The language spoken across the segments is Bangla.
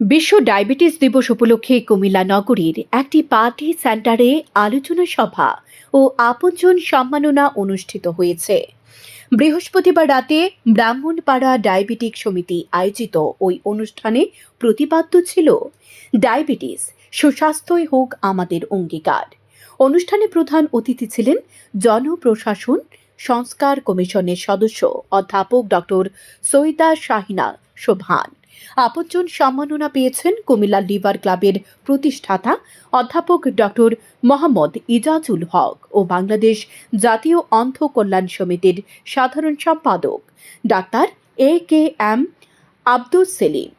বিশ্ব ডায়াবেটিস দিবস উপলক্ষে কুমিল্লা নগরীর একটি পার্টি সেন্টারে আলোচনা সভা ও আপনজন সম্মাননা অনুষ্ঠিত হয়েছে। বৃহস্পতিবার রাতে ব্রাহ্মণপাড়া ডায়াবেটিক সমিতি আয়োজিত ওই অনুষ্ঠানে প্রতিপাদ্য ছিল, ডায়াবেটিস সুস্বাস্থ্যই হোক আমাদের অঙ্গীকার। অনুষ্ঠানে প্রধান অতিথি ছিলেন জনপ্রশাসন সংস্কার কমিশনের সদস্য অধ্যাপক ডক্টর সৈদা শাহিনা শোভান আপনজন সম্মাননা পেয়েছেন কুমিল্লা লিভার ক্লাবের প্রতিষ্ঠাতা অধ্যাপক ডক্টর মোহাম্মদ ইজাজুল হক ও বাংলাদেশ জাতীয় অন্ধ কল্যাণ সমিতির সাধারণ সম্পাদক doctor A K M Abdul Selim.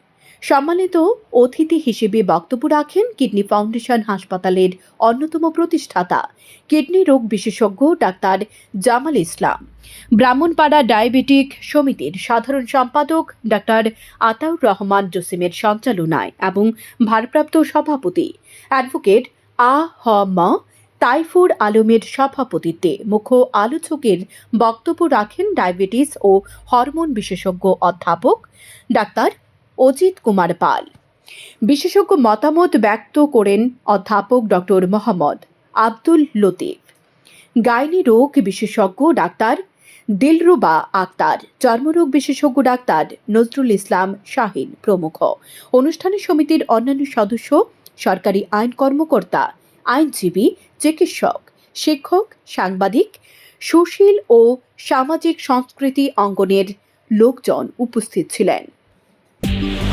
সম্মানিত অতিথি হিসেবে বক্তব্য রাখেন কিডনি ফাউন্ডেশন হাসপাতালের অন্যতম প্রতিষ্ঠাতা কিডনি রোগ বিশেষজ্ঞ ডাক্তার জামাল ইসলাম। ব্রাহ্মণপাড়া ডায়াবেটিক সমিতির সাধারণ সম্পাদক ডাক্তার আতাউর রহমান জসিমের সঞ্চালনায় এবং ভারপ্রাপ্ত সভাপতি অ্যাডভোকেট আ হ ম তাইফুর আলমের সভাপতিত্বে মুখ্য আলোচকের বক্তব্য রাখেন ডায়াবেটিস ও হরমোন বিশেষজ্ঞ অধ্যাপক ডাক্তার অজিত কুমার পাল। বিশেষজ্ঞ মতামত ব্যক্ত করেন অধ্যাপক ডক্টর মোহাম্মদ আব্দুল লতিফ। গাইনি রোগ বিশেষজ্ঞ ডাক্তার দিলরুবা আক্তার, চর্মরোগ বিশেষজ্ঞ ডাক্তার নজরুল ইসলাম শাহিন প্রমুখ। অনুষ্ঠানে সমিতির অন্যান্য সদস্য সরকারি আইন কর্মকর্তা, আইনজীবী, চিকিৎসক, শিক্ষক, সাংবাদিক, সুশীল ও সামাজিক সংস্কৃতি অঙ্গনের লোকজন উপস্থিত ছিলেন। Thank you.